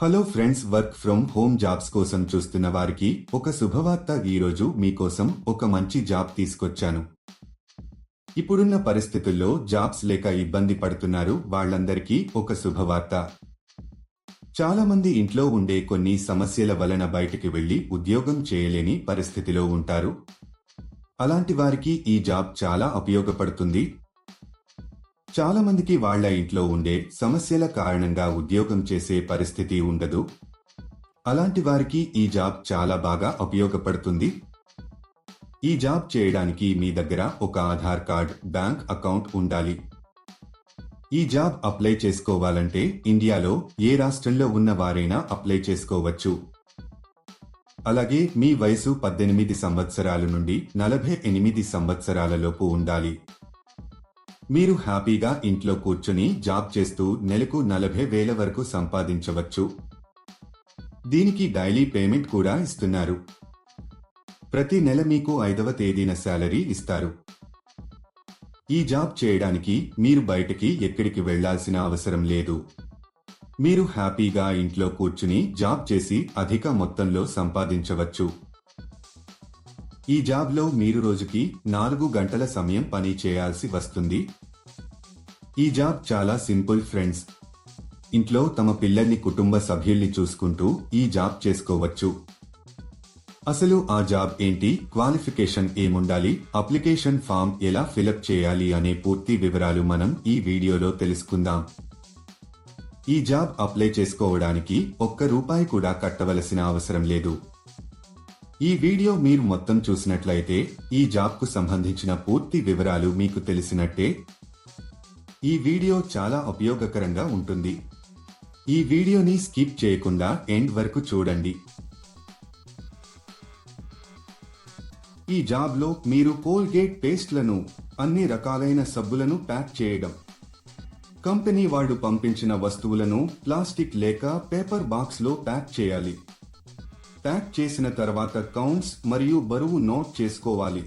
Hello friends work from home jobs కోసం చూస్తున్న వారికి ఒక శుభవార్త ఈరోజు మీకోసం ఒక మంచి జాబ్ తీసుకొచ్చాను. ఇప్పుడున్న పరిస్థితుల్లో జాబ్స్ లేక ఇబ్బంది పడుతున్నారు వాళ్ళందరికీ ఒక శుభవార్త. చాలా మంది ఇంట్లో ఉండే కొన్ని సమస్యల వలన బయటికి వెళ్ళి ఉద్యోగం చేయలేని పరిస్థితిలో ఉంటారు. అలాంటి వారికి ఈ జాబ్ చాలా ఉపయోగపడుతుంది. చాలా మందికి వాళ్ళ ఇంట్లో ఉండే సమస్యల కారణంగా ఉద్యోగం చేసే పరిస్థితి ఉండదు. అలాంటి వారికి ఈ జాబ్ చాలా బాగా ఉపయోగపడుతుంది. ఈ జాబ్ చేయడానికి మీ దగ్గర ఒక ఆధార్ కార్డ్ బ్యాంక్ అకౌంట్ ఉండాలి. ఈ జాబ్ అప్లై చేసుకోవాలంటే ఇండియాలో ఏ రాష్ట్రంలో ఉన్న వారైనా అప్లై చేసుకోవచ్చు. అలాగే మీ వయసు పద్దెనిమిది సంవత్సరాల నుండి నలభై ఎనిమిది సంవత్సరాలలోపు ఉండాలి. మీరు హ్యాపీగా ఇంట్లో కూర్చుని జాబ్ చేస్తూ నెలకు నలభై వేల వరకు సంపాదించవచ్చు. దీనికి డైలీ పేమెంట్ కూడా ఇస్తున్నారు. ప్రతి నెల మీకు ఐదవ తేదీన శాలరీ ఇస్తారు. ఈ జాబ్ చేయడానికి మీరు బయటకి ఎక్కడికి వెళ్ళాల్సిన అవసరం లేదు. మీరు హ్యాపీగా ఇంట్లో కూర్చుని జాబ్ చేసి అధిక మొత్తంలో సంపాదించవచ్చు. ఈ జాబ్లో మీరు రోజుకి నాలుగు గంటల సమయం పని చేయాల్సి వస్తుంది. ఈ జాబ్ చాలా సింపుల్ ఫ్రెండ్స్. ఇంట్లో తమ పిల్లల్ని కుటుంబ సభ్యుల్ని చూసుకుంటూ ఈ జాబ్ చేసుకోవచ్చు. అసలు ఆ జాబ్ ఏంటి? క్వాలిఫికేషన్ ఏముండాలి? అప్లికేషన్ ఫామ్ ఎలా ఫిలప్ చేయాలి అనే పూర్తి వివరాలు మనం ఈ వీడియోలో తెలుసుకుందాం. ఈ జాబ్ అప్లై చేసుకోవడానికి ఒక్క రూపాయి కూడా కట్టవలసిన అవసరం లేదు. ఈ వీడియో మీరు మొత్తం చూసినట్లయితే ఈ జాబ్కు సంబంధించిన పూర్తి వివరాలు మీకు తెలిసినట్టే. ఈ వీడియో చాలా ఉపయోగకరంగా ఉంటుంది. ఈ వీడియోని స్కిప్ చేయకుండా ఎండ్ వరకు చూడండి. ఈ జాబ్లో మీరు కోల్గేట్ పేస్ట్లను అన్ని రకాలైన సబ్బులను ప్యాక్ చేయడం కంపెనీ వాళ్ళు పంపించిన వస్తువులను ప్లాస్టిక్ లేక పేపర్ బాక్స్లో ప్యాక్ చేయాలి. ప్యాక్ చేసిన తర్వాత కౌంట్స్ మరియు బరువు నోట్ చేసుకోవాలి.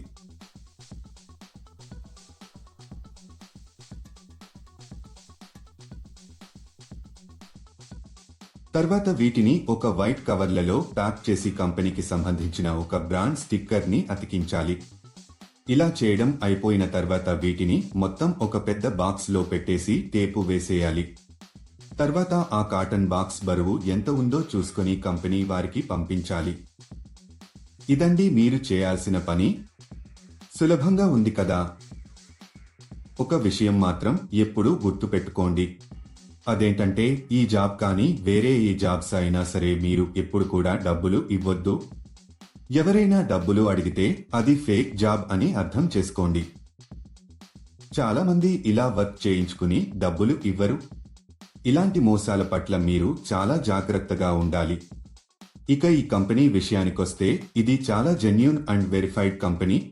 తర్వాత వీటిని ఒక వైట్ కవర్లలో ప్యాక్ చేసి కంపెనీకి సంబంధించిన ఒక బ్రాండ్ స్టిక్కర్ని అతికించాలి. ఇలా చేయడం అయిపోయిన తర్వాత వీటిని మొత్తం ఒక పెద్ద బాక్స్లో పెట్టేసి టేపు వేసేయాలి. తర్వాత ఆ కాటన్ బాక్స్ బరువు ఎంత ఉందో చూసుకుని కంపెనీ వారికి పంపించాలి. ఇదండి మీరు చేయాల్సిన పని. సులభంగా ఉంది కదా. ఒక విషయం మాత్రం ఎప్పుడూ గుర్తుపెట్టుకోండి అదేంటంటే ఈ జాబ్ కానీ వేరే ఏ జాబ్స్ అయినా సరే మీరు ఎప్పుడు కూడా డబ్బులు ఇవ్వద్దు. ఎవరైనా డబ్బులు అడిగితే అది ఫేక్ జాబ్ అని అర్థం చేసుకోండి. చాలామంది ఇలా వర్క్ చేయించుకుని డబ్బులు ఇవ్వరు. ఇలాంటి మోసాల పట్ల మీరు చాలా జాగ్రత్తగా ఉండాలి. ఇక ఈ కంపెనీ విషయానికొస్తే ఇది చాలా జెన్యున్ అండ్ వెరిఫైడ్ కంపెనీ.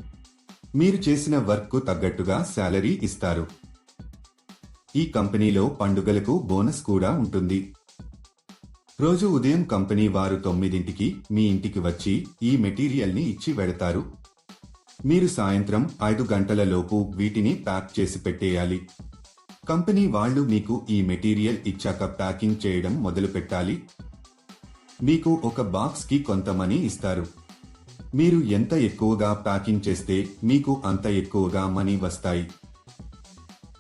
మీరు చేసిన వర్క్కు తగ్గట్టుగా శాలరీ ఇస్తారు. ఈ కంపెనీలో పండుగలకు బోనస్ కూడా ఉంటుంది. రోజు ఉదయం కంపెనీ వారు తొమ్మిదింటికి మీ ఇంటికి వచ్చి ఈ మెటీరియల్ని ఇచ్చి వెడతారు. మీరు సాయంత్రం ఐదు గంటల లోపు వీటిని ప్యాక్ చేసి పెట్టేయాలి. కంపెనీ వాళ్ళు మీకు ఈ మెటీరియల్ ఇచ్చాక ప్యాకింగ్ చేయడం మొదలు పెట్టాలి మీకు ఒక బాక్స్కి కొంత మనీ ఇస్తారు. మీరు ఎంత ఎక్కువగా ప్యాకింగ్ చేస్తే మీకు అంత ఎక్కువగా మనీ వస్తాయి.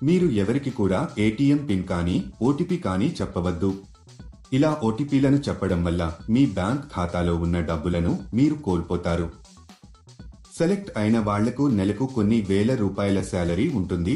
మీరు ఎవరికి కూడా ఏటీఎం పిన్ కానీ ఓటీపీ కానీ చెప్పవద్దు. ఇలా ఓటీపీలను చెప్పడం వల్ల మీ బ్యాంక్ ఖాతాలో ఉన్న డబ్బులను మీరు కోల్పోతారు. సెలెక్ట్ అయిన వాళ్ళకు నెలకు కొన్ని వేల రూపాయల శాలరీ ఉంటుంది.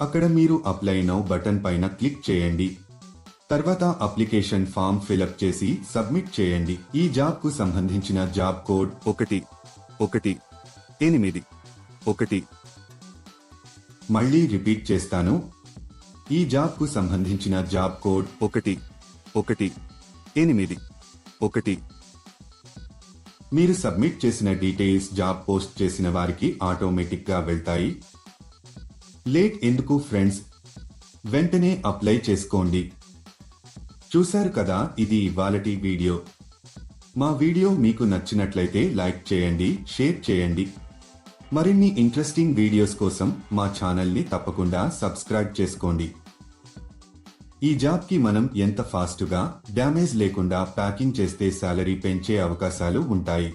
అక్కడ మీరు అప్లై నౌ బటన్ పైన క్లిక్ చేయండి. తర్వాత అప్లికేషన్ ఫామ్ ఫిలప్ చేసి సబ్మిట్ చేయండి. ఈ జాబ్కు సంబంధించిన జాబ్ కోడ్ ఒకటి ఒకటి ఎనిమిది ఒకటి. మళ్ళీ రిపీట్ చేస్తాను. ఈ జాబ్కు సంబంధించిన జాబ్ కోడ్ ఒకటి ఒకటి ఎనిమిది ఒకటి. మీరు సబ్మిట్ చేసిన డీటెయిల్స్ జాబ్ పోస్ట్ చేసిన వారికి ఆటోమేటిక్గా వెళ్తాయి. లేట్ ఎందుకు ఫ్రెండ్స్? వెంటనే అప్లై చేసుకోండి. చూశారు కదా ఇది ఇవాళటి వీడియో. మా వీడియో మీకు నచ్చినట్లయితే లైక్ చేయండి షేర్ చేయండి. మరిన్ని ఇంట్రెస్టింగ్ వీడియోస్ కోసం మా ఛానల్ని తప్పకుండా సబ్స్క్రైబ్ చేసుకోండి. ఈ జాబ్కి మనం ఎంత ఫాస్ట్గా డ్యామేజ్ లేకుండా ప్యాకింగ్ చేస్తే శాలరీ పెంచే అవకాశాలు ఉంటాయి.